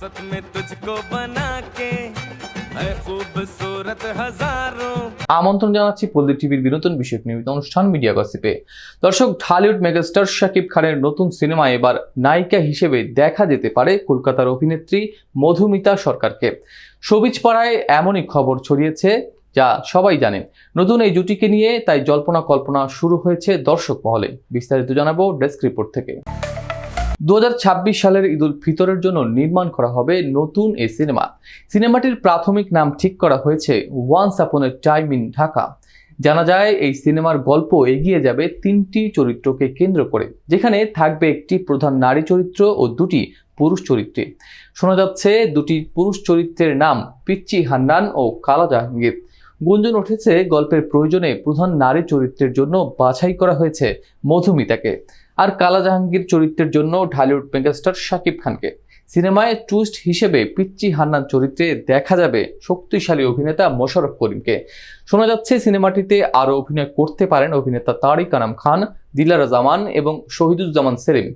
फुर्सत में तुझको बना के है खूबसूरत हजारों আমন্ত্রণ জানাচ্ছি পল্লী টিভির বিনোদন বিষয়ক নিয়মিত অনুষ্ঠান মিডিয়া গসিপে দর্শক ঢালিউড মেগাস্টার শাকিব খানের নতুন সিনেমায় এবার নায়িকা হিসেবে দেখা যেতে পারে কলকাতার অভিনেত্রী মধুমিতা সরকারকে সবিজ পাড়ায় এমনই খবর ছড়িয়েছে যা সবাই জানেন নতুন এই জুটিকে নিয়ে তাই জল্পনা কল্পনা শুরু হয়েছে দর্শক মহলে বিস্তারিত জানাবো ডেস্ক রিপোর্ট থেকে দু হাজার ছাব্বিশ সালের ঈদুল ফিতরের জন্য নির্মাণ করা হবে নতুন এই সিনেমা। সিনেমাটির প্রাথমিক নাম ঠিক করা হয়েছে once upon A time in Dhaka. জানা যায়, এই সিনেমার গল্প এগিয়ে যাবে তিনটি চরিত্রকে কেন্দ্র করে, যেখানে থাকবে একটি প্রধান নারী চরিত্র ও দুটি পুরুষ চরিত্রে। শোনা যাচ্ছে, দুটি পুরুষ চরিত্রের নাম পিচ্চি হান্নান ও কালা জাহাঙ্গীর। গুঞ্জন উঠেছে, গল্পের প্রয়োজনে প্রধান নারী চরিত্রের জন্য বাছাই করা হয়েছে মধুমিতাকে। আর কালা জাহাঙ্গীর চরিত্রের জন্য ঢালিউড মেগাস্টার শাকিব খানকে। সিনেমায় টুইস্ট হিসেবে পিচ্চি হান্নান চরিত্রে দেখা যাবে শক্তিশালী অভিনেতা মোশারফ করিমকে। শোনা যাচ্ছে সিনেমাটিতে আরও অভিনয় করতে পারেন অভিনেতা তারিক আনাম খান, দিলারা জামান এবং শহীদুজ্জামান সেলিম।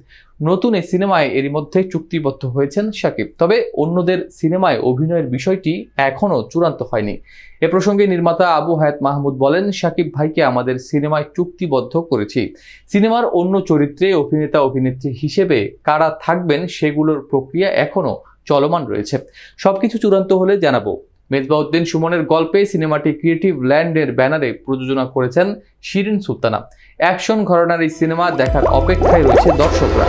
নতুন এই সিনেমায় এরই মধ্যে চুক্তিবদ্ধ হয়েছেন শাকিব। তবে অন্যদের সিনেমায় অভিনয়ের বিষয়টি এখনও চূড়ান্ত হয়নি। এ প্রসঙ্গে নির্মাতা আবু হায়াত মাহমুদ বলেন, শাকিব ভাইকে আমাদের সিনেমায় চুক্তিবদ্ধ করেছি। সিনেমার অন্য চরিত্রে অভিনেতা, অভিনেত্রী হিসেবে কারা থাকবেন সেগুলোর প্রক্রিয়া এখনও চলমান রয়েছে। সবকিছু চূড়ান্ত হলে জানাব। মেজবাউদ্দিন সুমনের গল্পে সিনেমাটি ক্রিয়েটিভ ল্যান্ডের ব্যানারে প্রযোজনা করেছেন শিরিন সুলতানা। অ্যাকশন ঘরানার এই সিনেমা দেখার অপেক্ষায় রয়েছে দর্শকরা।